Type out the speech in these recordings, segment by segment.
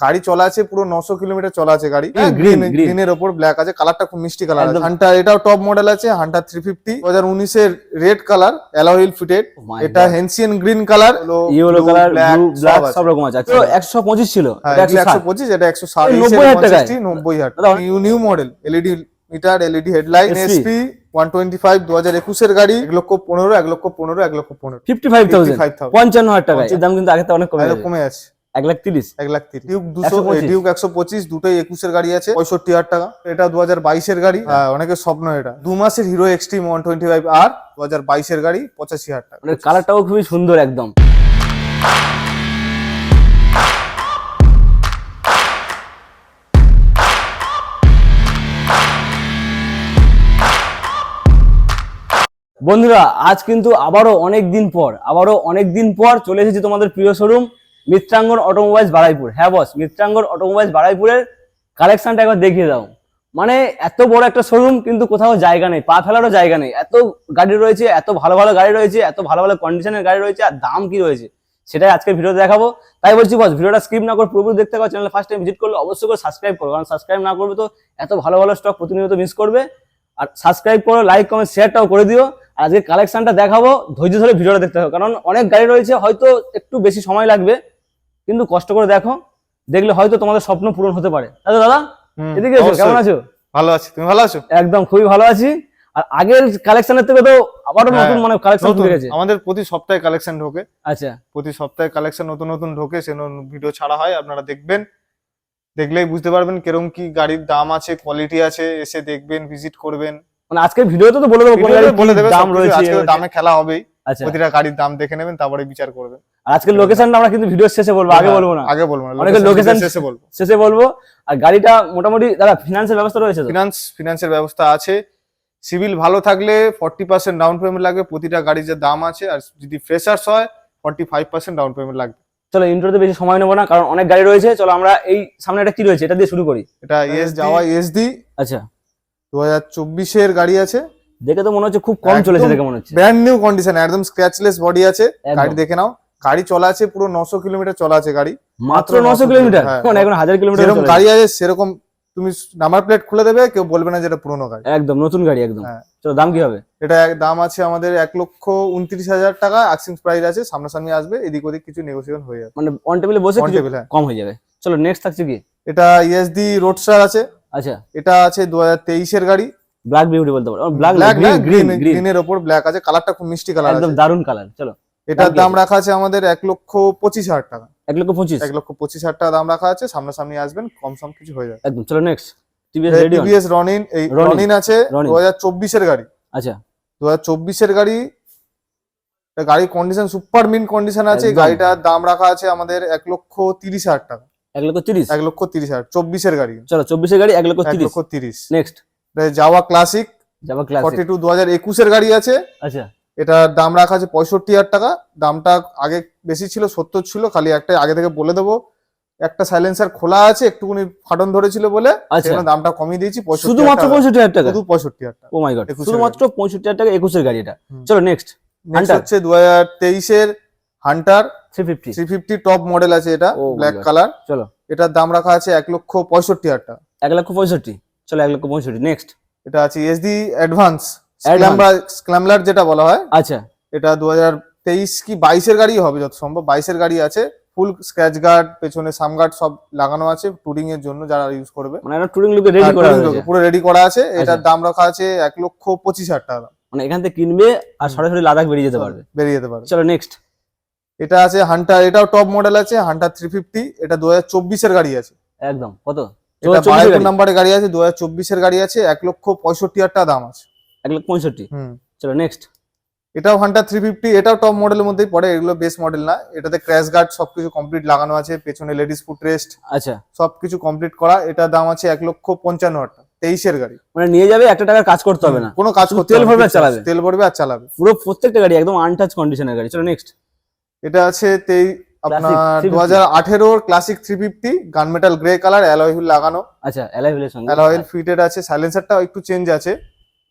গাড়ি চলা আছে পুরো নশো কিলোমিটার চলা আছে গাড়ি। Green, green। গ্রিনের ওপর ব্ল্যাক আছে কালারটা খুব মিষ্টি কালার আছে। হান্টার এটাও টপ মডেল আছে হান্টার থ্রি ফিফটি দু হাজার উনিশের red colour alloy wheel fitted এটা. হেন্সিয়ান green colour yellow colour black সব রকম আছে। তো একশো পঁচিশ ছিল হ্যাঁ, একশো পঁচিশ এটা একশো ষাট এই 90 হাজার নব্বই হাজার। New model LED meter LED headlight SP one twenty five দু হাজার একুশের গাড়ি এক লক্ষ পনেরো এক লক্ষ পনেরো এক লক্ষ পনেরো। ফিফটি ফাইভ থাউজেন্ড পঞ্চান্ন হাজার টাকা দাম কিন্তু আগে থেকে অনেক কমে কমে আছে এক লাখ তিরিশ। এক লাখ তিরিশ। ডিউক দুশো 125 ডিউক একশো পঁচিশ দুটোই একুশের গাড়ি আছে। পঁয়ষট্টি হাজার টাকা। এটা দু হাজার বাইশের গাড়ি। হ্যাঁ, অনেকের স্বপ্ন এটা। দু মাসের Hero Xtreme one twenty five আর দু হাজার বাইশের গাড়ি পঁচাশি হাজার টাকা। মানে কালারটাও খুবই সুন্দর একদম। বন্ধুরা আজ কিন্তু আবারও অনেক দিন পর আবারও অনেক দিন পর চলে এসেছি তোমাদের প্রিয় শোরুম মিত্রাঙ্গন অটোমোবাইলস বারাইপুর। হ্যাঁ বস মিত্রাঙ্গন অটোমোবাইলস বারাইপুরের কালেকশনটা একবার দেখিয়ে দাও। মানে এত বড় একটা শোরুম কিন্তু কোথাও জায়গা নেই, পা ফেলারও জায়গা নেই। এত গাড়ি রয়েছে, এত ভালো ভালো গাড়ি রয়েছে, এত ভালো ভালো কন্ডিশনের গাড়ি রয়েছে, আর দাম কি রয়েছে? সেটাই আজকের ভিডিওতে দেখাবো। তাই বলছি বস ভিডিওটা স্কিপ না করে পুরোপুরি দেখতে পারো চ্যানেল ফার্স্ট টাইম ভিজিট করলে অবশ্যই করে সাবস্ক্রাইব করো, কারণ সাবস্ক্রাইব না করবে তো এত ভালো ভালো স্টক প্রতিনিয়ত মিস করবে। আর সাবস্ক্রাইব করো লাইক কমেন্ট শেয়ারটাও করে দিও। আর আজকে কালেকশনটা দেখাবো, ধৈর্য ধরে ভিডিওটা দেখতে হবে কারণ অনেক গাড়ি রয়েছে, হয়তো একটু বেশি সময় লাগবে কিন্তু কষ্ট করে দেখো দেখলে হয়তো তোমাদের স্বপ্ন পূরণ হতে পারে। তাহলে দাদা এদিকে এসো কেমন আছো? ভালো আছি তুমি ভালো আছো? একদম খুবই ভালো আছি। আর আগের কালেকশনের থেকে তো আবারও হ্যাঁ, নতুন মানে কালেকশন ঢুকে গেছে। আমাদের প্রতি সপ্তাহে কালেকশন ঢোকে। আচ্ছা। প্রতি সপ্তাহে কালেকশন নতুন নতুন ঢোকে সে ভিডিও ছাড়া হয় আপনারা দেখবেন। দেখলেই বুঝতে পারবেন কীরকম কি গাড়ির দাম আছে কোয়ালিটি আছে এসে দেখবেন ভিজিট করবেন। মানে আজকের ভিডিওতে তো বলে দেবো বলে দেবে দাম রয়েছে। আজকে দামে খেলা হবেই আচ্ছা। প্রতিটা গাড়ির দাম দেখে নেবেন তারপরে বিচার করবেন। আর আজকের লোকেশনটা আমরা কিন্তু ভিডিও শেষে বলব আগে বলব না। আগে বলব না অনেকে location- শেষে বলব। শেষে বলব। আর গাড়িটা মোটামুটি দাদা ফিনান্সের ব্যবস্থা রয়েছে তো? ফিনান্স ফিনান্সের ব্যবস্থা আছে। সিভিল ভালো থাকলে ফর্টি পার্সেন্ট ডাউন পেমেন্ট লাগবে প্রতিটা গাড়ির যে দাম আছে আর যদি ফ্রেশার্স হয় forty five percent down payment লাগবে। চলো ইন্টারতে বেশি সময় নেব না কারণ অনেক গাড়ি রয়েছে। চলো আমরা এই সামনে একটা কি রয়েছে এটা দিয়ে শুরু করি। এটা এস যাওয়া এসডি আচ্ছা। দু হাজার চব্বিশের গাড়ি আছে। দেখে তো মনে হচ্ছে খুব কম চলেছে দেখে মনে হচ্ছে। ব্র্যান্ড নিউ কন্ডিশন একদম স্ক্র্যাচলেস বডি আছে। গাড়ি দেখে নাও। গাড়ি চলা আছে পুরো নশো কিলোমিটার চলা আছে গাড়ি। মাত্র নশো কিলোমিটার? হ্যাঁ। মানে এখন হাজার কিলোমিটার যেরকম গাড়ি আছে সেরকম তুমি নাম্বার প্লেট খুলে দেবে কেউ বলবে না যে এটা পুরোনো গাড়ি। একদম নতুন গাড়ি একদম। হ্যাঁ। চলো দাম কি হবে? এটা দাম আছে আমাদের এক লক্ষ উনত্রিশ হাজার টাকা এক্সচেঞ্জ প্রাইস আছে সামনাসামনি আসবে এদিক ওদিক কিছু নেগোসিয়েশন হয়ে যাবে। মানে অন টেবিলে বসে হ্যাঁ। কম হয়ে যাবে। চলো নেক্সট থাকছে কি? এটা ইএসডি রোডস্টার আছে। আচ্ছা। এটা আছে দু হাজার তেইশের গাড়ি। ব্ল্যাক বিউটি বলতে পারো black black green green green গ্রিনের ওপর ব্ল্যাক আছে কালারটা খুব মিষ্টি কালার একদম দারুণ কালার চলো। এটার দাম? রাখা আছে আমাদের এক লক্ষ পঁচিশ হাজার টাকা। এক লক্ষ পঁচিশ? এক লক্ষ পঁচিশ হাজার টাকা দাম রাখা আছে সামনাসামনি আসবেন কম সম কিছু হয়ে যাবে। একদম চলো নেক্সট টিভিএস রনিন এই রনিন। আছে দু হাজার চব্বিশের গাড়ি। আচ্ছা। দু হাজার চব্বিশের গাড়ি গাড়ির কন্ডিশন সুপার মিন কন্ডিশন আছে গাড়িটার দাম রাখা আছে আমাদের এক লক্ষ তিরিশ হাজার টাকা। এক লক্ষ তিরিশ? এক লক্ষ তিরিশ হাজার চব্বিশের গাড়ি। চলো চব্বিশের গাড়ি এক লক্ষ তিরিশ। লক্ষ তিরিশ। নেক্সট যাওয়া ক্লাসিক যাবা ক্লাস ফর্টি টু দু হাজার একুশের গাড়ি আছে। আচ্ছা। এটার দাম রাখা আছে পঁয়ষট্টি হাজার টাকা। দামটা আগে বেশি ছিল সত্তর ছিল খালি একটা আগে থেকে বলে দেবো। একটা সাইলেন্সার খোলা আছে একটুখানি ফাটন ধরেছিল বলে আচ্ছা। সেজন্য দামটা কমিয়ে দিয়েছি শুধুমাত্র পঁয়ষট্টি হাজার টাকা? শুধু পঁয়ষট্টি হাজার টাকা। ও মাই গড শুধুমাত্র পঁয়ষট্টি হাজার টাকা একুশের গাড়ি এটা। চলো নেক্সট নেক্সট। হচ্ছে দু হাজার তেইশের Hunter three fifty three fifty top model আছে এটা Oh ব্ল্যাক কালার চলো। এটার দাম রাখা আছে এক লক্ষ পঁয়ষট্টি হাজার টাকা। এক লক্ষ পঁয়ষট্টি। চলো এক লক্ষ পঁয়ষট্টি। নেক্সট এটা আছে এসডি অ্যাডভান্স Advance। স্ক্ল্যামলার যেটা বলা হয় আচ্ছা। এটা দু হাজার তেইশ কি বাইশের গাড়ি হবে যত সম্ভব বাইশের গাড়ি আছে ফুল স্ক্র্যাচ গার্ড পেছনে সাম গার্ড সব লাগানো আছে টুরিং এর জন্য যারা ইউজ করবে। মানে একটা টুরিং লুকে রেডি করা logo, পুরো রেডি করা আছে এটার। দাম রাখা আছে এক লক্ষ পঁচিশ হাজার টাকা মানে এখান থেকে কিনবে আর সরাসরি লাদাখ বেরিয়ে যেতে পারবে। বেরিয়ে যেতে পারবে। চলো নেক্সট এটা আছে হান্টার এটাও টপ মডেল আছে হান্টার থ্রি ফিফটি এটা দু হাজার চব্বিশের গাড়ি আছে। একদম কত? এটা 24 বারাইপুর গাড়ি। নাম্বারের গাড়ি আছে দু হাজার চব্বিশের গাড়ি আছে এক লক্ষ পঁয়ষট্টি হাজার টাকা দাম আছে। এক লক্ষ পঁয়ষট্টি। চলো নেক্সট এটাও হান্টার থ্রি ফিফটি এটাও টপ মডেলের মধ্যেই পড়ে এগুলো বেস মডেল না। এটাতে ক্র্যাশ গার্ড সবকিছু কমপ্লিট লাগানো আছে পেছনে লেডিস ফুট রেস্ট আচ্ছা। সবকিছু কমপ্লিট করা এটার দাম আছে এক লক্ষ পঞ্চান্ন হাজার তেইশের গাড়ি। মানে নিয়ে যাবে একটা টাকার কাজ করতে হবে না। কোনো কাজ করতে তেল ভরবে আর চালাবে। তেল ভরবে আর চালাবে। পুরো প্রত্যেকটা গাড়ি একদম আনটাচ কন্ডিশনের গাড়ি। চলো নেক্সট এটা আছে তেই আপনার 350 দু হাজার আঠেরোর Classic three fifty gun metal grey colour alloy wheel লাগানো। আচ্ছা অ্যালাই হুইলের সঙ্গে। অ্যালয় হুইল ফিটেড আছে সাইলেন্সারটা একটু চেঞ্জ আছে।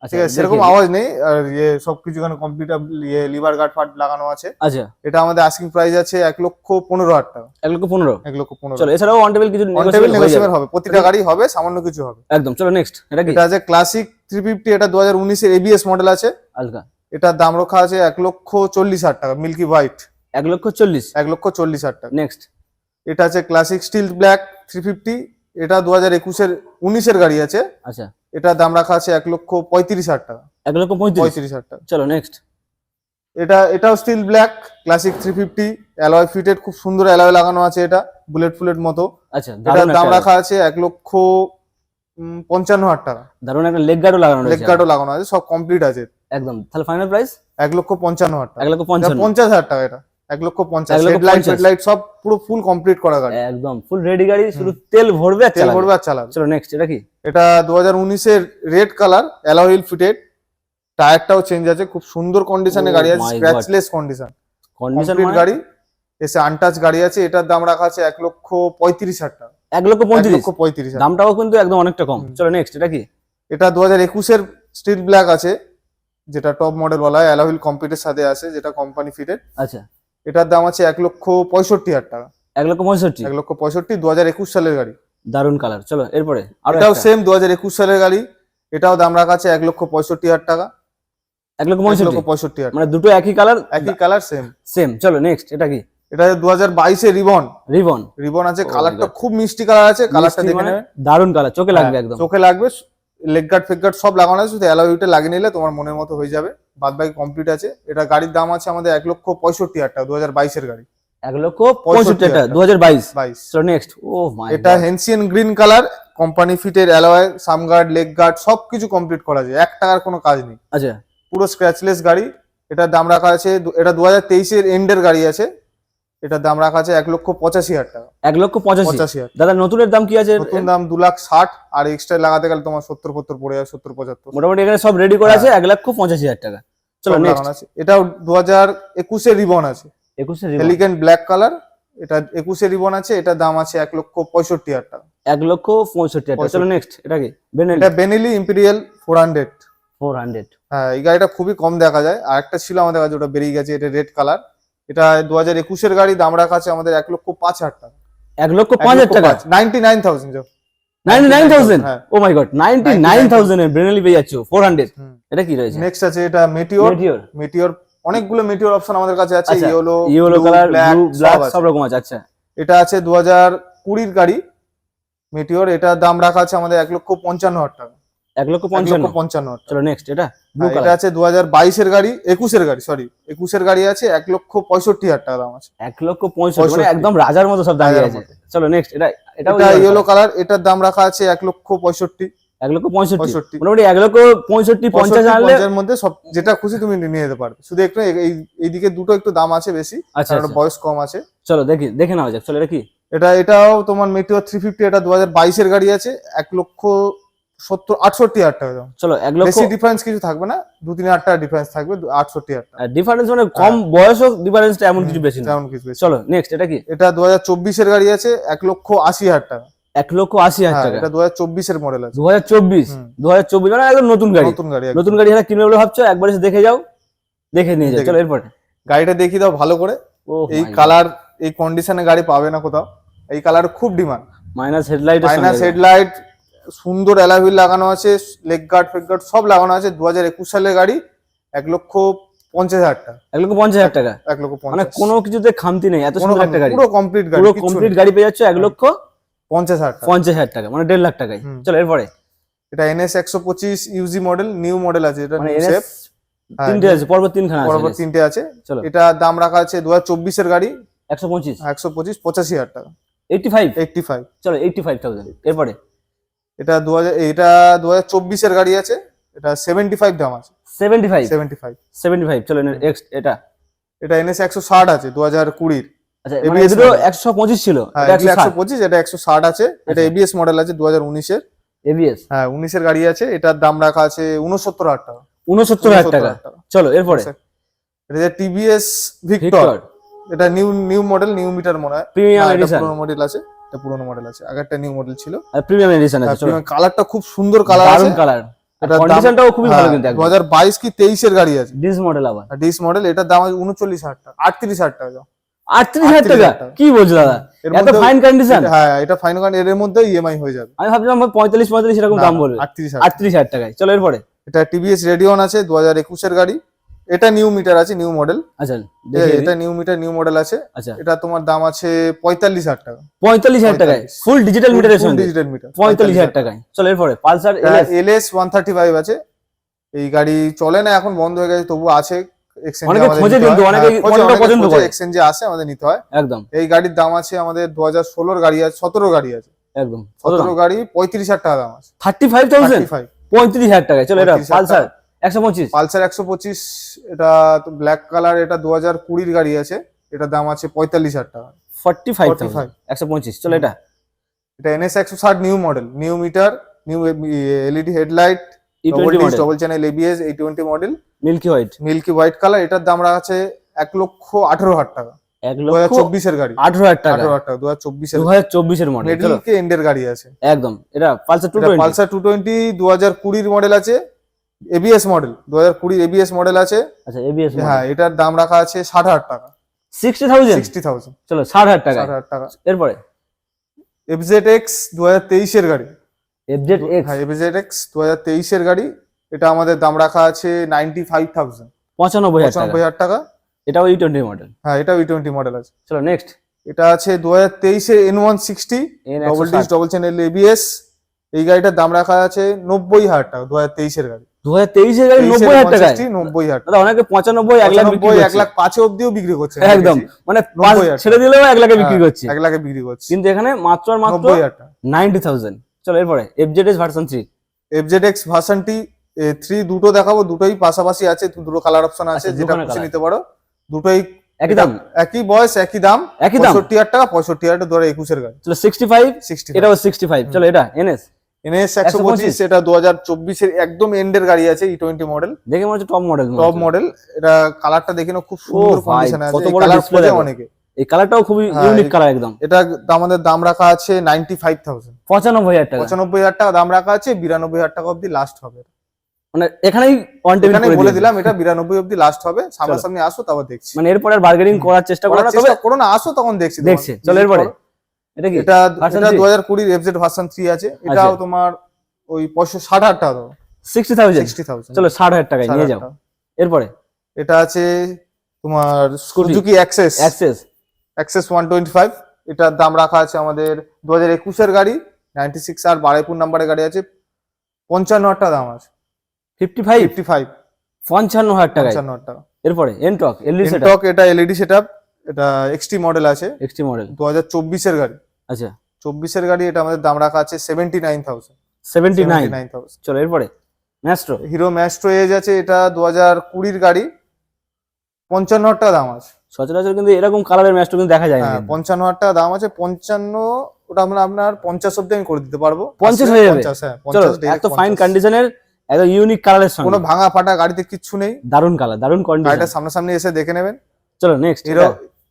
ঠিক আছে সেরকম আওয়াজ নেই আর ইয়ে সবকিছু এখানে কম্পিউটার ইয়ে লিভার গার্ড ফার্ড লাগানো আছে। আচ্ছা। এটা আমাদের আস্কিং প্রাইস আছে এক লক্ষ পনেরো হাজার টাকা। এক লক্ষ পনেরো? এক লক্ষ পনেরো চলো এছাড়াও অন টেবিল কিছু অন টেবিল নেগোসিয়েবল হবে প্রতিটা গাড়ি হবে সামান্য কিছু হবে। একদম চলো নেক্সট এটা কি? এটা আছে ক্লাসিক থ্রি ফিফটি এটা দু হাজার উনিশের এবিএস মডেল আছে। আলকা এটার দাম রক্ষা আছে এক লক্ষ চল্লিশ হাজার টাকা মিল্কি হোয়াইট এক লক্ষ চল্লিশ? এক লক্ষ চল্লিশ হাজার টাকা। নেক্সট এটা আছে Classic stealth black three fifty এটা দু হাজার একুশের উনিশের গাড়ি আছে। আচ্ছা। এটার দাম রাখা আছে এক লক্ষ পঁয়ত্রিশ হাজার টাকা। এক লক্ষ পঁয়ত্রিশ। পঁয়ত্রিশ হাজার টাকা। চলো নেক্সট এটা এটাও stealth black Classic three fifty alloy fitted খুব সুন্দর অ্যালয় লাগানো আছে এটা বুলেট ফুলেট মতো। আচ্ছা এটার দাম রাখা আছে এক লক্ষ পঞ্চান্ন হাজার টাকা। দারুণ একটা লেগ গার্ডও লাগানো লেগ গার্ডও লাগানো আছে সব কমপ্লিট আছে। একদম তাহলে ফাইনাল প্রাইস এক লক্ষ পঞ্চান্ন হাজার টাকা। এক লক্ষ পঞ্চান্ন। পঞ্চাশ হাজার টাকা এটা। এক লক্ষ পঞ্চাশ হেডলাইট। হেডলাইট সব পুরো ফুল কমপ্লিট করা গাড়ি। একদম ফুল রেডি গাড়ি শুধু তেল ভরবে আর তেল ভরবে আর চালাবে। চলো নেক্সট এটা কি? এটা দু হাজার উনিশের red colour alloy wheel fitted টায়ারটাও change আছে খুব সুন্দর কন্ডিশনে Oh গাড়ি আছে স্ক্র্যাচলেস কন্ডিশন কন্ডিশন গাড়ি এসে আনটাচ গাড়ি আছে এটার দাম রাখা আছে এক লক্ষ পঁয়ত্রিশ হাজার টাকা। এক লক্ষ পঁয়ত্রিশ? লক্ষ পঁয়ত্রিশ দামটাও কিন্তু একদম অনেকটা কম। চলো নেক্সট এটা কি? এটা দু হাজার একুশের স্টিল ব্ল্যাক আছে যেটা টপ মডেল বলা হয় অ্যালহিল কম্পিউটার সাথে আছে যেটা কোম্পানি ফিটেড আচ্ছা। এটার দাম আছে এক লক্ষ পঁয়ষট্টি হাজার টাকা। এক লক্ষ পঁয়ষট্টি? এক লক্ষ পঁয়ষট্টি দু হাজার একুশ সালের গাড়ি। দারুণ কালার। চলো এরপরে এটাও সেম দু হাজার একুশ সালের গাড়ি। এটাও দাম রাখা আছে এক লক্ষ পঁয়ষট্টি হাজার টাকা। এক লক্ষ পঁয়ষট্টি? লক্ষ পঁয়ষট্টি হাজার মানে দুটো একই কালার? একই কালার সেম সেম চলো নেক্সট এটা কি? এটা দু হাজার বাইশে রিবন রিবন রিবন আছে Oh কালারটা খুব মিষ্টি কালার আছে কালারটা দেখে নেবে। দারুণ কালার চোখে লাগবে হ্যাঁ, একদম। চোখে লাগবে লেগ গার্ড ফেগ গার্ড সব লাগানো আছে শুধু অ্যালোউটা লাগিয়ে নিলে তোমার মনের মতো হয়ে যাবে। বাদ বাকি কমপ্লিট আছে। এটা গাড়ির দাম আছে আমাদের এক লক্ষ পঁয়ষট্টি হাজার টাকা দু হাজার বাইশের গাড়ি। এক লক্ষ পঁয়ষট্টি হাজার দু হাজার বাইশ। বাইশ নেক্সট ও এটা হেন্সিয়ান গ্রিন কালার কোম্পানি ফিটের alloy sump guard leg guard সবকিছু কমপ্লিট করা যায়। এক টাকার কোনো কাজ নেই। আচ্ছা। পুরো স্ক্র্যাচলেস গাড়ি। এটার দাম রাখা আছে এটা দু হাজার তেইশের এন্ডের গাড়ি আছে। এটার দাম রাখা আছে এক লক্ষ পঁচাশি হাজার টাকা। এক লক্ষ পঁচাশি। পঁচাশি হাজার দাদা নতুনের দাম কি আছে? নতুন দাম দু লাখ ষাট আর এক্সট্রা লাগাতে গেলে তোমার সত্তর পত্তর পড়ে যাবে সত্তর পঁচাত্তর। মোটামুটি এখানে সব রেডি করা আছে এক লক্ষ পঁচাশি হাজার টাকা। চলো নেক্সট আছে এটাও রিবন আছে। এলিগেন্ট ব্ল্যাক কালার এটা রিবন আছে এটা দাম আছে লক্ষ 65 হাজার টাকা। লক্ষ 65 হাজার চলো নেক্সট এটা কি? এটা বেনেলি ইম্পেরিয়াল 400 400 হ্যাঁ এই গাড়িটা খুবই কম দেখা যায়। আর একটা ছিল আমাদের কাছে ওটা বেরিয়ে গেছে এটা রেড কালার এটা দুহাজার একুশের গাড়ি দাম রাখা আছে আমাদের এক লক্ষ পাঁচ হাজার টাকা। এক লক্ষ পাঁচ হাজার টাকা? Ninety nine thousand 99,000 oh my god 99000 এর ব্রেনালি পেয়ে যাচ্ছ 400 এটা কি রয়েছে? নেক্সট আছে এটা মেটিওর মেটিওর মেটিওর অনেকগুলো মেটিওর অপশন আমাদের কাছে আছে yellow yellow colour blue black সব রকম আছে আচ্ছা। এটা আছে 2020 এর গাড়ি মেটিওর এটা দাম রাখা আছে আমাদের 1 লক্ষ 55 হাজার টাকা। এক লক্ষ পঞ্চান্ন। পঞ্চান্ন। চলো নেক্সট এটা হ্যাঁ, এটা আছে দু হাজার বাইশের গাড়ি একুশের গাড়ি সরি একুশের গাড়ি আছে এক লক্ষ পঁয়ষট্টি হাজার টাকা দাম আছে। এক লক্ষ পঁয়ষট্টি মানে একদম রাজার মতো সব দাঁড়িয়ে আছে। চলো নেক্সট এটা এটা ইয়েলো কালার এটার দাম রাখা আছে এক লক্ষ পঁয়ষট্টি। এক লক্ষ পঁয়ষট্টি। পঁয়ষট্টি। মোটামুটি এক লক্ষ পঁয়ষট্টি পঞ্চাশ পঞ্চাশ আনলে মধ্যে সব যেটা খুশি তুমি নিয়ে যেতে পারবে। শুধু একটু এই- এই এইদিকে দুটো একটু দাম আছে বেশি আচ্ছা আচ্ছা। বয়স কম আছে। চলো দেখি দেখে নেওয়া যাক। চলো এটা কি? এটা এটাও তোমার মেটিওর থ্রি ফিফটি এটা দু হাজার বাইশের গাড়ি আছে এক লক্ষ সত্তর আটষট্টি হাজার টাকা চলো এক লক্ষ বেশি ডিফারেন্স কিছু থাকবে না দু তিন হাজার টাকা ডিফারেন্স থাকবে আটষট্টি হাজার টাকা। ডিফারেন্স মানে কম বয়সও ডিফারেন্সটা এমন কিছু বেশি না। তেমন কিছু বেশি চলো নেক্সট এটা কি? এটা দু হাজার চব্বিশের গাড়ি আছে এক লক্ষ আশি হাজার টাকা। এক লক্ষ আশি হাজার হ্যাঁ টাকা। এটা দু হাজার চব্বিশের মডেল আছে। দু হাজার চব্বিশ। দু হাজার চব্বিশ মানে একদম নতুন গাড়ি। নতুন গাড়ি নতুন গাড়ি যারা কিনবে বলে ভাবছ একবার এসে দেখে যাও দেখে নিয়ে যাও। চলো এরপরে। গাড়িটা দেখিয়ে দাও ভালো করে। এই কালার এই কন্ডিশনে গাড়ি পাবে না কোথাও। এই কালার খুব demand minus headlight minus headlight সুন্দর অ্যালাভিল লাগানো আছে লেগ গার্ড ফেগ গার্ড সব লাগানো আছে দু হাজার একুশ সালের গাড়ি এক লক্ষ পঞ্চাশ হাজার টাকা। এক লক্ষ পঞ্চাশ হাজার টাকা? এক লক্ষ মানে কোনো কিছুতে খামতি নেই এত সুন্দর একটা গাড়ি। পুরো কমপ্লিট গাড়ি পুরো কমপ্লিট গাড়ি পেয়ে যাচ্ছ এক লক্ষ পঞ্চাশ হাজার পঞ্চাশ হাজার টাকা মানে দেড় লাখ টাকায়। চলো এরপরে? এটা এনএস একশো পঁচিশ ইউজি মডেল নিউ মডেল আছে এটা মানে হ্যাঁ, তিনটে আছে পর্বত তিনখানা বরাবর তিনটে আছে। চলো। এটা দাম রাখা আছে দু হাজার চব্বিশের গাড়ি। একশো পঁচিশ। একশো পঁচিশ পঁচাশি হাজার টাকা। এইটটি ফাইভ এইটটি ফাইভ চলো এইটটি ফাইভ থাউজেন্ড এরপরে? এটা দু হাজার এটা দু হাজার চব্বিশের গাড়ি আছে এটা সেভেন্টি ফাইভ দাম আছে। Seventy five seventy five seventy five চলো নেক্সট এটা? এটা এনএস একশো ষাট আছে দু হাজার কুড়ির। আচ্ছা মানে। একশো পঁচিশ ছিল হ্যাঁ একশো পঁচিশ এটা একশো ষাট আছে এটা আচ্ছা। এবিএস মডেল আছে দু হাজার উনিশের এবিএস হ্যাঁ উনিশের গাড়ি আছে এটার দাম রাখা আছে উনসত্তর হাজার টাকা। উনসত্তর হাজার টাকা। চলো এরপরে? এটা যে টিভিএস ভিক্টর এটা new new model new meter মনে হয়। প্রিমিয়াম হ্যাঁ, এডিশন মডেল আছে। এটা পুরোনো মডেল আছে আগেরটা নিউ মডেল ছিল। আর প্রিমিয়াম এডিশন আছে কালারটা খুব সুন্দর কালার আছে। কালার এটার দাম- কন্ডিশনটাও খুবই ভালো হ্যাঁ, কিন্তু দু একদম হাজার বাইশ গাড়ি আছে? ডিস মডেল আবার। ডিস মডেল এটার দাম আছে উনচল্লিশ হাজার টাকা আটত্রিশ হাজার টাকা আটত্রিশ হাজার টাকা। কি বলছো দাদা? এত ফাইন কন্ডিশন হ্যাঁ এটা ফাইন এর মধ্যে ইএমআই হয়ে যাবে। আমি ভাবছিলাম পঁয়তাল্লিশ পঁয়তাল্লিশ এরকম দাম বলবে। আটত্রিশ আটত্রিশ হাজার টাকায়। চলো এরপরে। এটা টিভিএস রেডিওন আছে দু হাজার একুশের গাড়ি। এটা নিউ মিটার আছে নিউ মডেল আচ্ছা এটা নিউ মিটার নিউ মডেল আছে। আচ্ছা। এটা তোমার দাম আছে পঁয়তাল্লিশ হাজার টাকা। পঁয়তাল্লিশ হাজার টাকায় full digital meter digital meter পঁয়তাল্লিশ হাজার টাকায়। চলো এরপরে Pulsar LS one thirty five আছে। এই গাড়ি চলে না এখন বন্ধ হয়ে গেছে তবু আছে exchange অনেকে খোঁজে কিন্তু, অনেকে- হ্যাঁ, পছন্দ করে। আসে আমাদের নিতে হয়। একদম। এই গাড়ির দাম আছে আমাদের দু হাজার ষোলোর গাড়ি আছে সতেরো গাড়ি আছে। একদম। সতেরো। গাড়ি পঁয়ত্রিশ হাজার টাকা দাম আছে। থার্টি ফাইভ থাউজেন্ড ফাইভ পঁয়ত্রিশ হাজার টাকায়। চলো এটা পালসার। একশো পঁচিশ। পালসার একশো পঁচিশ এটা ব্ল্যাক কালার এটা দু হাজার কুড়ির গাড়ি আছে এটার দাম আছে পঁয়তাল্লিশ হাজার টাকা। ফর্টি ফাইভ 45 একশো পঁচিশ চলো এটা। এটা এনএস একশো ষাট new model new meter new LED headlight double channel ABS এই twenty model milky white milky white colour এটার দাম আছে এক লক্ষ আঠারো হাজার টাকা। এক লক্ষ চব্বিশের গাড়ি। আঠারো হাজার টাকা। আঠারো হাজার টাকা দু হাজার চব্বিশের। দু হাজার চব্বিশের মডেল এন্ডের গাড়ি আছে। একদম এটা Pulsar two Pulsar two twenty দু হাজার কুড়ির মডেল আছে। এবিএস মডেল দু হাজার কুড়ির এবিএস মডেল আছে। আচ্ছা এবিএস হ্যাঁ এটার দাম রাখা আছে ষাট হাজার টাকা। সিক্সটি থাউজেন্ড সিক্সটি থাউজেন্ড চলো ষাট হাজার টাকা ষাট হাজার টাকা। এরপরে? এফজেড এক্স দু হাজার তেইশের গাড়ি। এফজেড এক্স হ্যাঁ এফজেড এক্স দু হাজার তেইশের গাড়ি। এটা আমাদের দাম রাখা আছে নাইনটি ফাইভ থাউজেন্ড। পঁচানব্বই পঁচানব্বই হাজার টাকা। এটাও ই টোয়েন্টি মডেল হ্যাঁ এটা ই টোয়েন্টি মডেল আছে। চলো নেক্সট এটা আছে দু হাজার তেইশের N one sixty double disc double channel ABS এই গাড়িটার দাম রাখা আছে নব্বই হাজার টাকা দু হাজার তেইশের গাড়ি। দু হাজার তেইশের গাড়ি নব্বই হাজার টাকায়। নব্বই হাজার অনেকে পঁচানব্বই এক লাখ এক লাখ পাঁচে অব্দিও বিক্রি করছে। একদম। মানে ছেড়ে দিলেও এক লাখে বিক্রি করছে। এক লাখে বিক্রি করছে। কিন্তু এখানে মাত্র আর মাত্র নাইনটি থাউজেন্ড। চলো এরপরে ভার্সন থ্রি ভার্সনটি থ্রি দুটো দেখাবো। দুটোই পাশাপাশি আছে দুটো কালার অপশন আছে আচ্ছা, যেটা খুশি নিতে পারো। দুটোই একই দাম? একই বয়স একই দাম। একই দাম? পঁয়ষট্টি হাজার টাকা পঁয়ষট্টি হাজার হাজার একুশের গাড়ি। চলো সিক্সটি ফাইভ সিক্সটি এটাও সিক্সটি ফাইভ চলো এটা এনএস এনএস একশো পঁচিশ এটা দু হাজার চব্বিশের একদম এন্ডের গাড়ি আছে ই টোয়েন্টি মডেল দেখে মনে হচ্ছে টপ মডেল টপ মডেল এটা কালারটা দেখে নাও, খুব সুন্দর কন্ডিশন আছে। কত এই বড় কালার খোঁজে অনেকে। এই কালারটাও খুবই হ্যাঁ, ইউনিক কালার একদম। এটা আমাদের দাম রাখা আছে নাইনটি ফাইভ থাউজেন্ড পঁচানব্বই হাজার টাকা। পঁচানব্বই হাজার টাকা দাম রাখা আছে বিরানব্বই হাজার টাকা অব্দি লাস্ট হবে। মানে এখানেই ওয়ান টেবিল এখানে বলে দিলাম এটা বিরানব্বই অব্দি লাস্ট হবে। সামনাসামনি আসো তারপর দেখছি। মানে এরপরে আর বার্গেনিং করার চেষ্টা করো না তবে চেষ্টা করো না আসো তখন দেখছি। দেখছি চলো এরপরে। এটা কি? এটা এটা three? দু হাজার এফজেড ভার্সন থ্রি আছে। এটাও আচ্ছা। তোমার ওই পঁয়ষট্টি ষাট হাজার টাকা দাও। সিক্সটি থাউজেন্ড সিক্সটি থাউজেন্ড চলো ষাট হাজার টাকায় নিয়ে যাও। এরপরে? এটা আছে তোমার। Suzuki Access Access Access one twenty five এটার দাম রাখা আছে আমাদের দু হাজার একুশের গাড়ি নাইনটি সিক্স আর বারাইপুর নাম্বারের গাড়ি আছে। পঞ্চান্ন হাজার টাকা দাম আছে। ফিফটি ফাইভ ফিফটি ফাইভ পঞ্চান্ন হাজার টাকায়। পঞ্চান্ন হাজার টাকা। এরপরে এনটক এলডি সেটা ইনটক এটা এলইডি সেট এটা এক্সটি মডেল আছে। এক্সটি মডেল দু হাজার চব্বিশের গাড়ি। আচ্ছা। চব্বিশের গাড়ি এটা আমাদের দাম রাখা আছে seventy nine thousand seventy nine nine thousand চলো এরপরে? ম্যাস্ট্রো হিরো ম্যাস্ট্রো এজ আছে এটা দু হাজার কুড়ির গাড়ি। পঞ্চান্ন হাজার টাকা দাম আছে। সচরাচর কিন্তু এরকম কালারের ম্যাস্ট্রো কিন্তু দেখা যায় না হ্যাঁ পঞ্চান্ন হাজার টাকা দাম আছে। পঞ্চান্ন ওটা আমরা আপনার পঞ্চাশ অব্দি আমি করে দিতে পারব। 50 হয়ে যাবে? পঞ্চাশ হ্যাঁ চলো এত ফাইন 50 কন্ডিশনের এত ইউনিক কালারের সঙ্গে। কোনো ভাঙা ফাটা গাড়িতে কিচ্ছু নেই। দারুণ কালার দারুণ কন্ডিশন গাড়িটা সামনাসামনি এসে দেখে নেবেন। চলো নেক্সট হিরো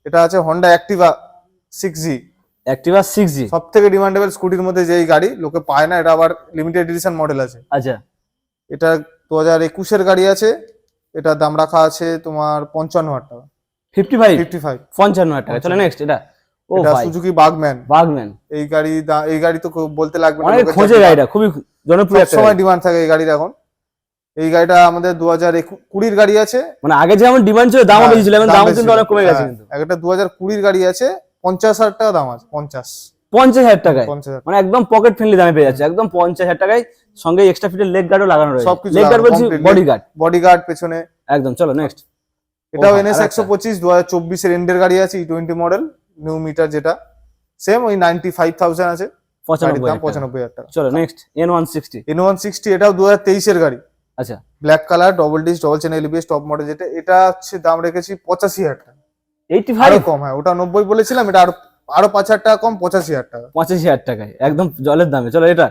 এটা আছে Honda Activa six G Activa six G সব থেকে ডিমান্ডেবল স্কুটির মধ্যে যেই গাড়ি লোকে পায় না এটা আবার লিমিটেড এডিশন মডেল আছে। আচ্ছা। এটা দু হাজার একুশের গাড়ি আছে এটার দাম রাখা আছে তোমার পঞ্চান্ন হাজার টাকা। ফিফটি ফাইভ ফিফটি ফাইভ পঞ্চান্ন হাজার টাকা। চলো নেক্সট এটা। ও এটা ভাই। সুজুকি বাগম্যান বাগম্যান এই গাড়ি এই গাড়ি তো বলতে লাগবে না অনেক খোঁজে গাড়িটা খুবই জনপ্রিয় একটা সময় ডিমান্ড থাকে এই গাড়ির এখন। এই গাড়িটা আমাদের দু হাজার কুড়ির গাড়ি আছে। মানে আগে যেমন ডিমান্ড ছিল দামও হ্যাঁ, বেশি ছিল এখন দাম দাম কিন্তু অনেক কমে গেছে হ্যাঁ, কিন্তু। একটা দু হাজার কুড়ির গাড়ি আছে পঞ্চাশ হাজার টাকা দাম আছে পঞ্চাশ। পঞ্চাশ হাজার টাকায়? মানে একদম পকেট ফ্রেন্ডলি দামে পেয়ে যাচ্ছে একদম পঞ্চাশ হাজার টাকায়। সঙ্গে এক্সট্রা ফিটের লেগ গার্ডও লাগানো রয়েছে। সবকিছু লেগ গার্ড বলছি বডি গার্ড বডি গার্ড পেছনে। একদম চলো নেক্সট এটাও এনএস একশো পঁচিশ দু হাজার চব্বিশের এন্ডের গাড়ি আছে E twenty model new meter যেটা। সেম ওই নাইনটি ফাইভ থাউজেন্ড আছে। পঁচানব্বই হাজার টাকা। চলো next N one sixty N one sixty এটাও দু হাজার তেইশের গাড়ি। আচ্ছা। Black colour double disc double chain এলিবিএস top model যেটা এটা হচ্ছে দাম রেখেছি পঁচাশি হাজার টাকা। আরও কম হ্যাঁ ওটা নব্বই বলেছিলাম এটা আরও আরও পাঁচ হাজার টাকা কম পঁচাশি হাজার টাকা। পঁচাশি হাজার টাকায় একদম জলের দামে। চলো এটা।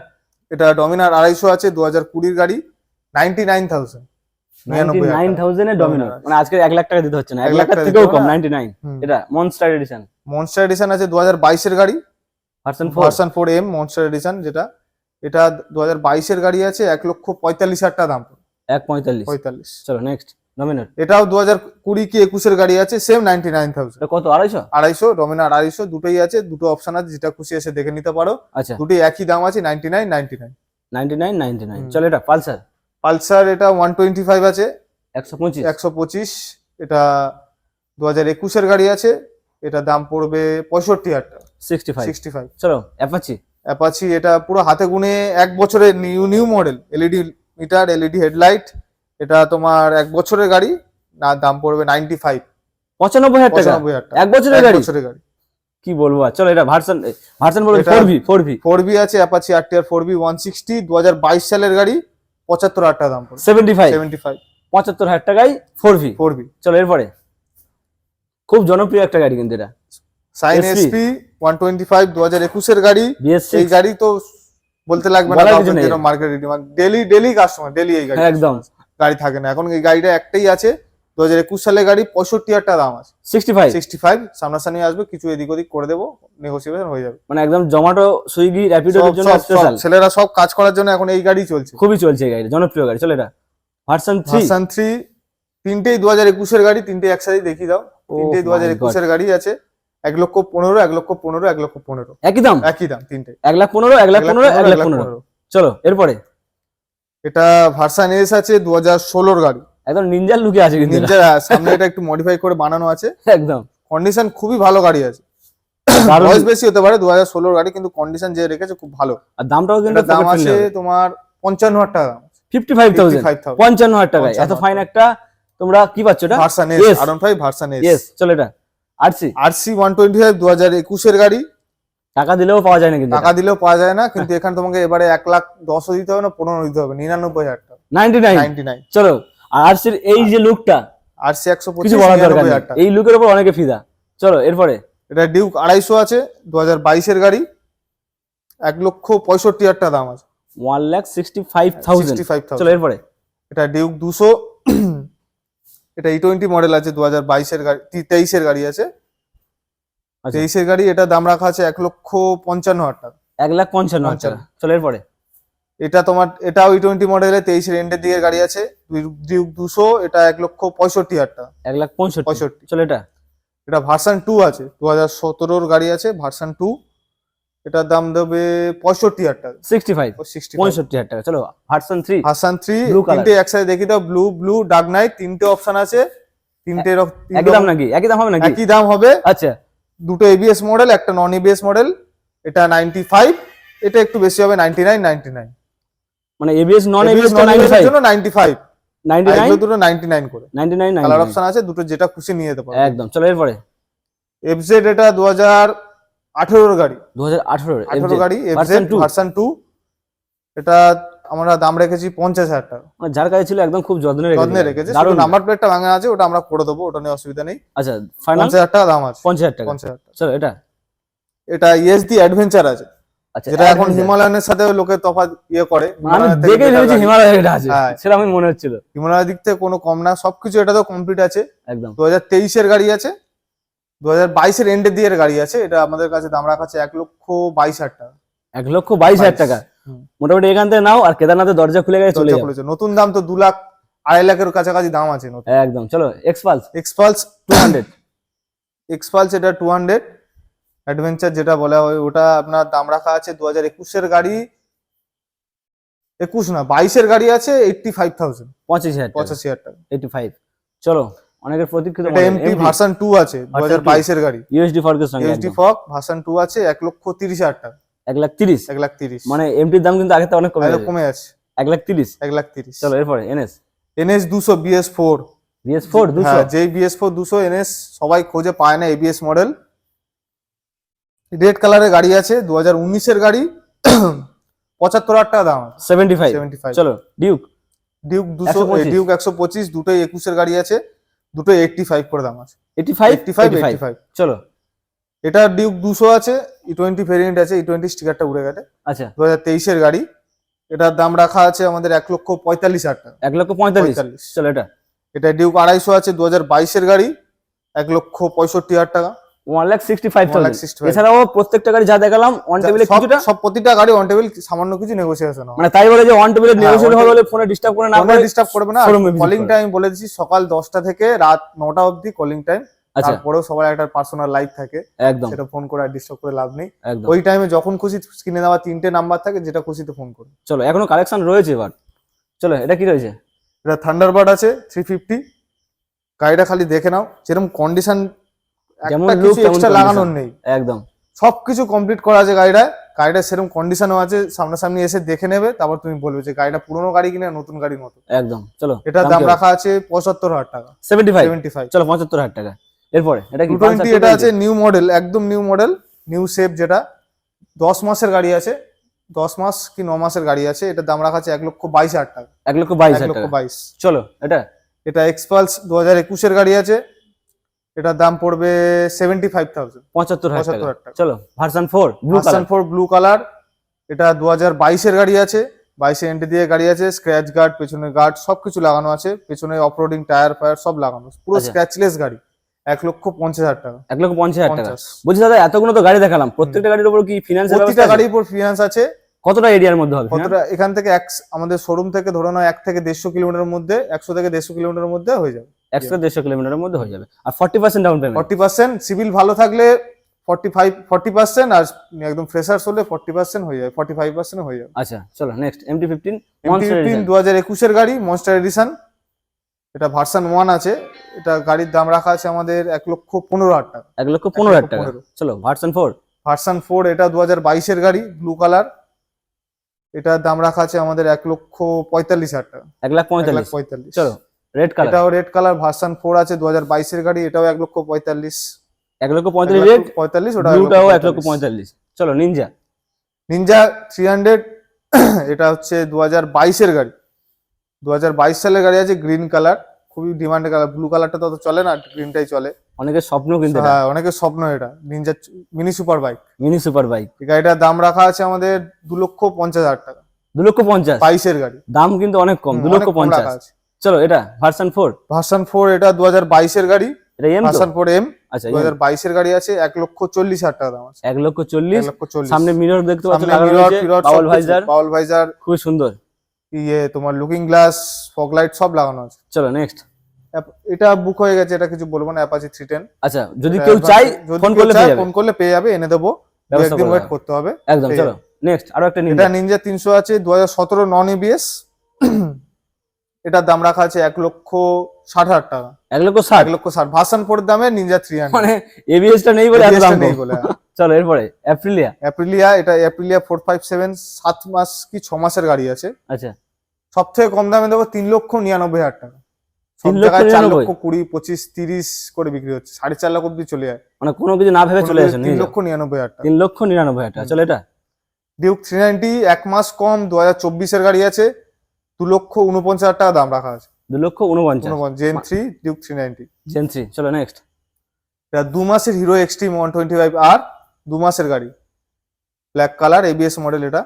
এটা ডমিনার আড়াইশো আছে দু হাজার কুড়ির গাড়ি ninety nine thousand nine thousand Dominar Dominar। মানে আজকে এক লাখ টাকা দিতে হচ্ছে না এক লাখ থেকেও কম। নাইনটি নাইন এটা মনস্টার এডিশন মনস্টার এডিশন আছে দু হাজার বাইশের গাড়ি। Version four version four M monster edition যেটা এটা দু হাজার বাইশের গাড়ি আছে এক লক্ষ পঁয়তাল্লিশ হাজার টাকা দাম। এক পঁয়তাল্লিশ। পঁয়তাল্লিশ। চলো নেক্সট ডমিনার এটাও দু হাজার কুড়ি কি একুশের গাড়ি আছে সেম নাইনটি নাইন থাউজেন্ড কত আড়াইশো? আড়াইশো ডমিনার আড়াইশো দুটোই আছে দুটো অপশন আছে যেটা খুশি এসে দেখে নিতে পারো। আচ্ছা। দুটোই একই দাম আছে ninety nine ninety nine ninety nine ninety nine. চলো এটা পালসার? পালসার এটা ওয়ান টোয়েন্টি ফাইভ আছে। একশো পঁচিশ। একশো পঁচিশ এটা দু হাজার একুশের গাড়ি আছে এটা দাম পড়বে পঁয়ষট্টি হাজার টাকা। সিক্সটি ফাইভ সিক্সটি ফাইভ চলো অ্যাপাচি অ্যাপাচি এটা পুরো হাতে গুনে এক বছরের new new model LED meter LED headlight এটা তোমার এক বছরের গাড়ি না দাম পড়বে নাইনটি ফাইভ পঁচানব্বই হাজার টাকা। এক বছরের গাড়ি? বছরের গাড়ি। কি বলব চলো এটা ভার্সন ভার্সন বলব four V four V four B আছে Apache R TR four B one sixty দু হাজার বাইশ সালের গাড়ি পঁচাত্তর হাজার টাকা দাম পড়বে। সেভেন্টি ফাইভ সেভেন্টি ফাইভ পঁচাত্তর হাজার টাকায় ফোর ভি ফোর বি চলো এরপরে। খুব জনপ্রিয় একটা গাড়ি কিন্তু এটা। Shine SP one twenty five দু হাজার একুশের গাড়ি। এই গাড়ি তো বলতে লাগবে না। Market daily daily customer daily এই গাড়ি। হ্যাঁ, একদম। গাড়ি থাকে না। এখন এই গাড়িটা একটাই আছে। দু হাজার একুশ সালের গাড়ি পঁয়ষট্টি হাজার টাকা দাম আছে। সিক্সটি ফাইভ সিক্সটি ফাইভ সামনাসামনি আসবে কিছু এদিক ওদিক করে দেবো নেগোসিয়েশন হয়ে যাবে। মানে একদম জোম্যাটো সুইগি স্পেশাল ছেলেরা সব কাজ করার জন্য এখন এই গাড়ি চলছে। খুবই চলছে এই গাড়ি জনপ্রিয় গাড়ি। চলো এটা। ভার্সন থ্রি ভার্সন থ্রি তিনটেই দু হাজার একুশের গাড়ি তিনটে একসাথে দেখিয়ে দাও। Oh তিনটেই দু হাজার একুশের গাড়ি আছে। এক লক্ষ পনেরো এক লক্ষ পনেরো এক লক্ষ পনেরো। একই দাম? একই দাম তিনটে এক লাখ পনেরো এক লাখ পনেরো এক লাখ পনেরো। চলো এরপরে? এটা ভার্সন এস আছে দু হাজার ষোলোর গাড়ি। একদম নিনজার লুকে আছে কিন্তু নিনজা সামনে এটা একটু মডিফাই করে বানানো আছে। একদম। কন্ডিশন খুবই ভালো গাড়ি আছে। বয়স বেশি হতে পারে দু হাজার ষোলোর গাড়ি কিন্তু কন্ডিশন যে রেখেছে খুব ভালো। আর দামটাও কিন্তু দাম আছে তোমার পঞ্চান্ন হাজার টাকা। ফিফটি ফাইভ থাউজেন্ড 55,000 পঞ্চান্ন হাজার টাকায়। এত ফাইন একটা তোমরা কি পাচ্ছ এটা? Version S Yes. R five version S চলো এটা। RC RC one twenty five দু হাজার একুশের গাড়ি। টাকা দিলেও পাওয়া যায় না কিন্তু টাকা দিলেও পাওয়া যায় না কিন্তু এখানে তোমাকে এবারে এক লাখ দশও দিতে হবে না পনেরো দিতে হবে নিরানব্বই হাজার টাকা। Ninety nine? Ninety nine. চলো আর আরসির এই যে লুকটা আরসি একশো পঁচিশ বলার দরকার এই লুকের উপর অনেকে ফিদা। চলো এরপরে। এটা ডিউক আড়াইশো আছে দু হাজার বাইশের গাড়ি এক লক্ষ পঁয়ষট্টি হাজার টাকা দাম আছে। One lakh sixty five thousand চলো এরপরে। এটা ডিউক দুশো এটা ই টোয়েন্টি মডেল আছে দু হাজার বাইশের গাড়ি তেইশের গাড়ি আছে। তেইশের গাড়ি এটা দাম রাখা আছে এক লক্ষ পঞ্চান্ন হাজার টাকা। এক লাখ পঞ্চান্ন হাজার টাকা। চলো এরপরে। এটা তোমার এটা ওই টোয়েন্টি মডেলের তেইশের এন্ডের দিকে গাড়ি আছে। দুশো এটা এক লক্ষ পঁয়ষট্টি হাজার টাকা। এক লাখ পঁয়ষট্টি। পঁয়ষট্টি। চলো এটা। এটা ভার্সন টু আছে দু হাজার সতেরোর গাড়ি আছে ভার্সন টু এটার দাম দেবে পঁয়ষট্টি হাজার টাকা। সিক্সটি ফাইভ সিক্সটি পঁয়ষট্টি হাজার টাকা। চলো ভার্সন থ্রি ভার্সন থ্রি. তিনটে একসাথে দেখি দাও ব্লু ব্লু ডার্ক নাইট তিনটে অপশন আছে। তিনটে একই দাম নাকি? একই দাম হবে নাকি? একই দাম হবে। আচ্ছা। দুটো এবিএস মডেল একটা নন এবিএস মডেল এটা নাইনটি ফাইভ এটা একটু বেশি হবে নাইনটি নাইন নাইনটি নাইন মানে ABS non ABS non ninety five জন্য নাইনটি ফাইভ দুটো নাইনটি নাইন করে। নাইনটি নাইন কালার অপশন আছে দুটো যেটা খুশি নিয়ে যেতে পারো। একদম চলো এরপরে। এফজেড এটা দু হাজার আঠেরোর গাড়ি। দু হাজার আঠারো আঠেরো গাড়ি এফজেড। ভার্সন টু এটা আমরা দাম রেখেছি পঞ্চাশ হাজার টাকা। মানে যার কাছে ছিল একদম খুব যত্নে রেখেছে। যত্নে রেখেছে দারুণ। নাম্বার প্লেটটা ভাঙা আছে ওটা আমরা করে দেবো ওটা নিয়ে অসুবিধা নেই। আচ্ছা ফাইনাল পঞ্চাশ হাজার টাকা দাম আছে। পঞ্চাশ হাজার টাকা। পঞ্চাশ হাজার চলো এটা? এটা ইএসডি অ্যাডভেঞ্চার আছে। আচ্ছা যেটা এখন। হিমালয়ানের সাথে লোকে তফাৎ ইয়ে করে। মানে আমি হিমালয়ান থেকে দেখে ভেবেছি গাড়ি। হিমালয় এটা আছে। হ্যাঁ। সেটা আমি মনে হচ্ছিল। হিমালয়ের দিক থেকে কোনো কম না সবকিছু এটা তো কমপ্লিট আছে। একদম। দু হাজার তেইশের গাড়ি আছে। দু হাজার বাইশের এন্ডের দিকের গাড়ি আছে। এটা আমাদের কাছে দাম রাখা আছে এক লক্ষ বাইশ হাজার টাকা। এক লক্ষ বাইশ হাজার টাকা। মোটামুটি এখান থেকে নাও আর কেদারনাথের দরজা খুলে গেছে চলে খুলেছে। নতুন দাম তো দু লাখ আড়াই লাখের কাছাকাছি দাম আছে একদম। চলো Xpulse Xpulse two hundred Xpulse এটা টু হান্ড্রেড অ্যাডভেঞ্চার যেটা বলা হয় ওটা আপনার দাম রাখা আছে দু হাজার একুশের গাড়ি। একুশ না বাইশের গাড়ি আছে এইটটি ফাইভ থাউজেন্ড পঁচিশ হাজার পঁচাশি হাজার টাকা। এইটি ফাইভ চলো অনেকের প্রতীক্ষিত এটা এমটি ভার্সন টু আছে দু হাজার বাইশের গাড়ি। ইউএসডি ফর্কের সঙ্গে একদম। ফক ভার্সন টু আছে এক লক্ষ তিরিশ হাজার টাকা। এক লাখ তিরিশ। এক লাখ তিরিশ। মানে এমটির দাম কিন্তু আগে থেকে অনেক কমে কমে যাচ্ছে এক লাখ তিরিশ। এক লাখ তিরিশ। চলো এরপরে এনএস এনএস দুশো বিএস ফোর বিএস ফোর দুশো? যেই বিএস ফোর দুশো এনএস সবাই খোঁজে পায় না এবিএস মডেল রেড কালারের গাড়ি আছে দু হাজার উনিশের গাড়ি। পঁচাত্তর হাজার টাকা দাম সেভেন্টি ফাইভ সেভেন্টি ফাইভ চলো ডিউক ডিউক দুশো 125 ডিউক একশো পঁচিশ দুটোই একুশের গাড়ি আছে দুটো এইটটি ফাইভ করে দাম আছে। Eighty five eighty five eighty five চলো। এটা ডিউক দুশো আছে ই টোয়েন্টি ভেরিয়েন্ট আছে ই টোয়েন্টি স্টিকারটা উড়ে গেছে আচ্ছা। দু হাজার তেইশের গাড়ি এটার দাম রাখা আছে আমাদের এক লক্ষ পঁয়তাল্লিশ হাজার টাকা। এক লক্ষ পঁয়তাল্লিশ? চলো এটা। এটা ডিউক আড়াইশো আছে দু হাজার বাইশের গাড়ি এক লক্ষ পঁয়ষট্টি হাজার টাকা। ওয়ান লাখ সিক্সটি ফাইভ 1,65,000 এছাড়াও প্রত্যেকটা গাড়ি যা দেখালাম অন টেবিলে সব কিছুটা সব প্রতিটা গাড়ি অন টেবিল সামান্য কিছু নেগোসিয়েশন মানে তাই বলে যে অন টেবিলে হ্যাঁ, হবে বলে ফোনে ডিস্টার্ব করে না ডিস্টার্ব করবে না। কলিং টাইম বলে সকাল দশটা থেকে রাত নটা অবধি কলিং টাইম তারপরেও সবার একটা পার্সোনাল লাইফ থাকে। একদম। সেটা ফোন করে ডিস্টার্ব করে লাভ নেই। ওই টাইমে যখন খুশি স্ক্রিনে দেওয়া তিনটে নাম্বার থাকে যেটা খুশিতে ফোন করুন চলো এখনও কালেকশন রয়েছে এবার। চলো এটা কি রয়েছে? এটা থান্ডারবার্ড আছে থ্রি ফিফটি গাড়িটা খালি দেখে নাও যেরকম কন্ডিশন যেমন কিছু এক্সট্রা লাগানোর নেই। একদম। সবকিছু কমপ্লিট করা আছে গাড়িটা গাড়িটা সেরকম কন্ডিশনও আছে সামনাসামনি এসে দেখে নেবে তারপর তুমি বলবে যে গাড়িটা পুরোনো গাড়ি কিনা নতুন গাড়ির মতো। একদম। চলো এটার দাম রাখা আছে পঁচাত্তর হাজার টাকা। সেভেন্টি ফাইভ সেভেন্টি ফাইভ চলো পঁচাত্তর হাজার টাকা। এরপরে এটা কি এটা আছে নিউ মডেল একদম নিউ মডেল নিউ শেপ যেটা। দশ মাসের গাড়ি আছে দশ মাস কি ন মাসের গাড়ি আছে এটার দাম রাখা আছে এক লক্ষ বাইশ হাজার টাকা। এক লক্ষ বাইশ এক লক্ষ বাইশ। চলো এটা? এটা এক্সপালস দু হাজার একুশের গাড়ি আছে এটার দাম পড়বে সেভেন্টি ফাইভ থাউজেন্ড পঁচাত্তর হাজার টাকা। চলো version four blue version four blue colour এটা দু হাজার বাইশের গাড়ি আছে বাইশে এন্ট্রি দিয়ে গাড়ি আছে স্ক্র্যাচ গার্ড পেছনে গার্ড সবকিছু লাগানো আছে পেছনে অফরোডিং টায়ার ফায়ার সব লাগানো পুরো আচ্ছা। স্ক্র্যাচলেস গাড়ি। এক লক্ষ পঞ্চাশ হাজার টাকা। এক লক্ষ পঞ্চাশ হাজার টাকা। বলছি দাদা এতগুলো তো গাড়ি দেখালাম। প্রত্যেকটা গাড়ির উপর কি ফিনান্সের প্রতিটা ব্যবস্থা গাড়ির উপর ফিনান্স আছে। কতটা এরিয়ার মধ্যে হবে কতটা এখান থেকে এক আমাদের শোরুম থেকে ধরে নাও এক থেকে দেড়শো কিলোমিটারের মধ্যে একশো থেকে দেড়শো কিলোমিটারের মধ্যে হয়ে যাবে। একশো দেড়শো কিলোমিটারের মধ্যে হয়ে যাবে। আর forty percent down payment forty percent civil ভালো থাকলে ফর্টি ফাইভ ফর্টি পার্সেন্ট আর একদম ফ্রেশার্স হলে ফর্টি পার্সেন্ট হয়ে যাবে ফর্টি ফাইভ পার্সেন্ট হয়ে যাবে। আচ্ছা চলো next MT fifteen MT fifteen দু হাজার একুশের গাড়ি মনস্টার এডিশন এটা ভার্সন ওয়ান আছে। এটা গাড়ির দাম রাখা আছে আমাদের এক লক্ষ পনেরো হাজার টাকা। এক লক্ষ পনেরো হাজার টাকা। চলো ভার্সন ফোর ভার্সন ফোর এটা দু হাজার বাইশের গাড়ি ব্লু কালার এটার দাম রাখা আছে আমাদের এক লক্ষ পঁয়তাল্লিশ হাজার টাকা। এক লাখ পঁয়তাল্লিশ। পঁয়তাল্লিশ। চলো রেড কালার এটাও রেড কালার ভার্সন ফোর আছে দু হাজার বাইশের গাড়ি এটাও এক লক্ষ পঁয়তাল্লিশ। এক লক্ষ পঁয়তাল্লিশ রেড পঁয়তাল্লিশ ওটা ব্লুটাও এক লক্ষ পঁয়তাল্লিশ। চলো নিনজা নিনজা থ্রি হান্ড্রেড এটা হচ্ছে দু হাজার বাইশের গাড়ি। দু হাজার বাইশ সালের গাড়ি আছে গ্রিন কালার খুবই ডিমান্ডেড কালার ব্লু কালারটা তত চলে না গ্রিনটাই চলে। অনেকের স্বপ্ন কিন্তু হ্যাঁ অনেকের স্বপ্ন এটা। Ninja mini super bike mini super bike এই গাড়িটার দাম রাখা আছে আমাদের দু লক্ষ পঞ্চাশ হাজার টাকা। দু লক্ষ পঞ্চাশ? বাইশের গাড়ি। দাম কিন্তু অনেক কম দু লক্ষ পঞ্চাশ। চলো এটা ভার্সন ফোর ভার্সন ফোর এটা দু হাজার বাইশের গাড়ি। এটা এম ভার্সন ফোর এম আচ্ছা দু হাজার বাইশের গাড়ি আছে এক লক্ষ চল্লিশ হাজার টাকা দাম আছে। এক লক্ষ চল্লিশ। সামনে মিরর দেখতে পাচ্ছ সামনে লাগানো mirror, রয়েছে ফিরর বাউল সবকিছু। ভাইজার বাউল ভাইজার খুব সুন্দর। ইয়ে তোমার লুকিং গ্লাস ফগ লাইট সব লাগানো আছে। চলো নেক্সট এটা বুক হয়ে গেছে এটা কিছু বলব না অ্যাপাচি থ্রি টেন আচ্ছা যদি কেউ চাই ফোন করলে পেয়ে যাবে। ফোন করলে পেয়ে যাবে এনে দেবো। করে ওয়েট করতে হবে। একদম চলো। নেক্সট আরও একটা নিন এটা নিনজা তিনশো আছে দু হাজার সতেরো নন এবিএস এটার দাম রাখা আছে এক লক্ষ ষাট হাজার টাকা। এক লক্ষ ষাট? এক লক্ষ ষাট। ভার্সন ফোর দামে নিনজা থ্রি মানে এবিএস টা নেই বলে এত দাম নেই বলে হ্যাঁ। চলো এরপরে অ্যাপ্রিলিয়া অ্যাপ্রিলিয়া এটা অ্যাপ্রিলিয়া ফোর ফাইভ সেভেন সাত মাস কি ছ মাসের গাড়ি আছে। আচ্ছা। সব থেকে কম দামে দেবো তিন লক্ষ নিরানব্বই হাজার টাকা। সব জায়গায় চার লক্ষ কুড়ি পঁচিশ তিরিশ করে বিক্রি হচ্ছে। সাড়ে চার লাখ অব্দি চলে যায়। মানে কোনো কিছু না ভেবে চলে আসেন তিন লক্ষ নিরানব্বই হাজার তিন লক্ষ নিরানব্বই হাজার টাকা। চলো এটা। ডিউক থ্রি নাইনটি এক মাস কম দু হাজার চব্বিশের গাড়ি আছে। দু লক্ষ উনপঞ্চাশ হাজার টাকা দাম রাখা আছে। দু লক্ষ উনপঞ্চাশ। Gen three Duke three ninety Gen three চলো নেক্সট এটা দু মাসের Hero Xtreme one twenty five আর দু মাসের গাড়ি। ব্ল্যাক কালার এবিএস মডেল এটা।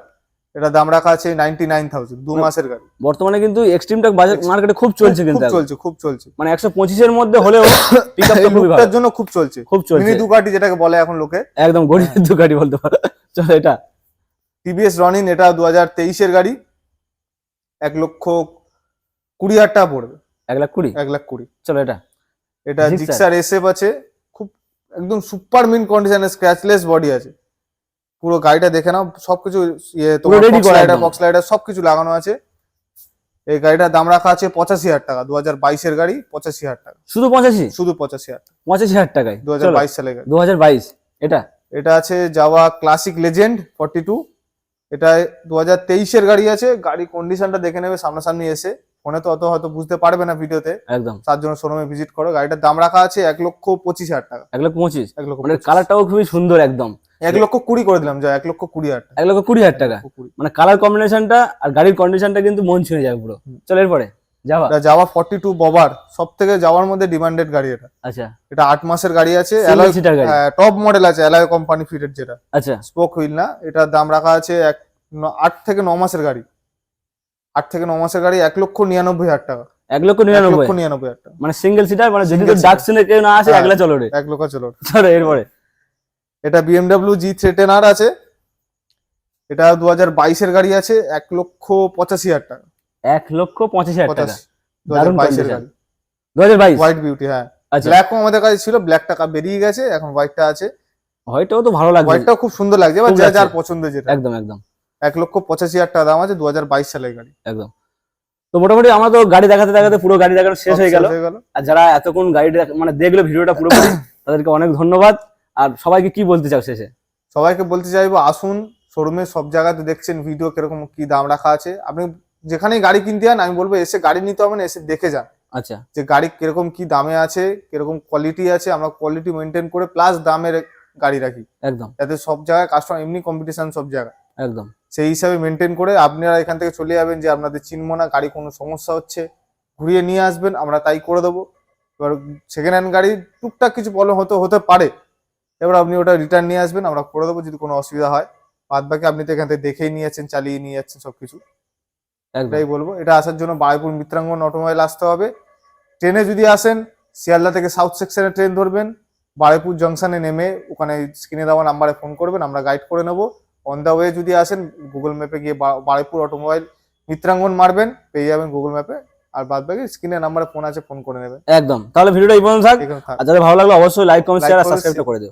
এটা দাম রাখা আছে নাইনটি নাইন থাউজেন্ড দু মাসের গাড়ি। বর্তমানে কিন্তু এক্সট্রিমটা বাজার মার্কেটে খুব চলছে কিন্তু খুব চলছে খুব চলছে। মানে একশো পঁচিশের মধ্যে হলেও পিক এই খুবই ভালো। লুকটার জন্য খুব চলছে। খুব চলছে। মিনি দুকাটি যেটাকে বলে এখন লোকে। একদম গরিবের দু গাড়ি বলতে পারো। চলো এটা। টিভিএস রনিন এটা দু হাজার তেইশের গাড়ি। এক লক্ষ কুড়ি হাজার টাকা পড়বে। এক লাখ কুড়ি? এক লাখ কুড়ি। চলো এটা। এটা। জিক্সার এসএফ আছে। খুব একদম সুপার মিন কন্ডিশনে স্ক্র্যাচলেস বডি আছে। পুরো গাড়িটা দেখে নাও সবকিছু ইয়ে তোমার বক্স করা লাইটার বক্স লাইটার সবকিছু লাগানো আছে। এই গাড়িটার দাম রাখা আছে পঁচাশি হাজার টাকা দু হাজার বাইশের গাড়ি পঁচাশি হাজার টাকা। শুধু পঁচাশি? শুধু পঁচাশি হাজার পঁচাশি হাজার টাকায়? দু হাজার বাইশ সালে গাড়ি। দু হাজার বাইশ এটা? এটা আছে যাওয়া ক্লাসিক লেজেন্ড ফর্টি টু এটা দু হাজার তেইশের গাড়ি আছে গাড়ি কন্ডিশনটা দেখে নেবে সামনাসামনি এসে। ফোনে তো অত হয়তো বুঝতে পারবে না ভিডিওতে। একদম। তার জন্য শোরুমে ভিজিট করো। গাড়িটার দাম রাখা আছে এক লক্ষ পঁচিশ হাজার টাকা। এক লক্ষ পঁচিশ। এক লক্ষ মানে কালারটাও খুবই সুন্দর একদম। এক লক্ষ কুড়ি করে দিলাম যা এক লক্ষ কুড়ি হাজার এক লক্ষ কুড়ি হাজার টাকা। মানে কালার কম্বিনেশনটা আর গাড়ির কন্ডিশনটা কিন্তু মন ছুঁয়ে যাবে পুরো। চলো এরপরে এটা যাওয়া। ফর্টি টু ববার সব থেকে যাওয়ার মধ্যে ডিমান্ডেড গাড়ি এটা। আচ্ছা। এটা আট মাসের গাড়ি আছে। টপ মডেল আছে অ্যালয় কোম্পানি ফিটেড যেটা। আচ্ছা। স্পোক হুইল না এটার দাম রাখা আছে এক আট থেকে ন মাসের গাড়ি। আট থেকে ন মাসের গাড়ি এক লক্ষ নিরানব্বই হাজার টাকা। এক লক্ষ নিরানব্বই। নিরানব্বই হাজার টাকা। মানে সিঙ্গেল সিটার মানে যদি ডাক শুনে কেউ না আসে হ্যাঁ। একলা চলো রে। এক লক্ষ চলো চলো এরপরে। এটা বিএমডাব্লিউ জি থ্রেটেন আর আছে। এটা দু হাজার বাইশের গাড়ি আছে এক লক্ষ পঁচাশি হাজার টাকা। এক লক্ষ পঁচাশি হাজার টাকা। দু হাজার বাইশের গাড়ি। দু হাজার বাইশ? হোয়াইট বিউটি হ্যাঁ। আচ্ছা। ব্ল্যাকও আমাদের কাছে ছিল ব্ল্যাক টাকা বেরিয়ে গেছে এখন হোয়াইটটা আছে। হয়তো তো ভালো লাগবে হোয়াইটটাও খুব সুন্দর লাগছে এবার যা যার পছন্দ যেটা। একদম একদম। এক লক্ষ পঁচাশি হাজার টাকা দাম আছে দু হাজার বাইশ সালের গাড়ি। একদম। তো মোটামুটি আমরা তো গাড়ি দেখাতে দেখাতে পুরো গাড়ি দেখানো শেষ হয়ে গেল। হয়ে গেল। আর যারা এতক্ষণ গাড়ি মানে দেখল ভিডিওটা পুরোপুরি তাদেরকে অনেক ধন্যবাদ। আর সবাইকে কি বলতে চাও শেষে? সবাইকে বলতে চাইব আসুন শোরুমে সব জায়গাতে দেখছেন ভিডিও কীরকম কি দাম রাখা আছে। আপনি যেখানেই গাড়ি কিনতে যান আমি বলব এসে গাড়ি নিতে হবে না এসে দেখে যান। আচ্ছা। যে গাড়ি কীরকম কি দামে আছে কীরকম কোয়ালিটি আছে আমরা কোয়ালিটি মেনটেন করে প্লাস দামের গাড়ি রাখি। একদম। যাতে সব জায়গায় কাস্টমার এমনি কম্পিটিশন সব জায়গায়। একদম। সেই হিসাবে মেনটেন করে আপনারা এখান থেকে চলে যাবেন যে আপনাদের চিনবো না গাড়ি কোনো সমস্যা হচ্ছে ঘুরিয়ে নিয়ে আসবেন আমরা তাই করে দেবো। এবার সেকেন্ড হ্যান্ড গাড়ি টুকটাক কিছু প্রবলেম হতে হতে পারে। এবার আপনি ওটা রিটার্ন নিয়ে আসবেন আমরা করে দেবো যদি কোনো অসুবিধা হয়। বাদ বাকি আপনি তো এখান থেকে দেখেই নিয়ে যাচ্ছেন চালিয়ে নিয়ে যাচ্ছেন সবকিছু। একটাই বলব। এটা আসার জন্য বারাইপুর মিত্রাঙ্গন অটোমোবাইল আসতে হবে। ট্রেনে যদি আসেন শিয়ালদা থেকে সাউথ সেকশনে ট্রেন ধরবেন। বারাইপুর জংশনে নেমে ওখানে স্ক্রিনে দেওয়া নাম্বারে ফোন করবেন আমরা গাইড করে নেব। অন দ্য ওয়ে যদি আসেন গুগল ম্যাপে গিয়ে বারাইপুর অটোমোবাইল মিত্রাঙ্গন মারবেন পেয়ে যাবেন গুগল ম্যাপে আর বাদ বাকি স্ক্রিনে নাম্বারে ফোন আছে ফোন করে নেবে। একদম। তাহলে ভিডিওটা এই পর্যন্ত থাক। আর যাদের ভালো লাগল অবশ্যই লাইক কমেন্ট শেয়ার আর করে সাবস্ক্রাইবটা করে দিও।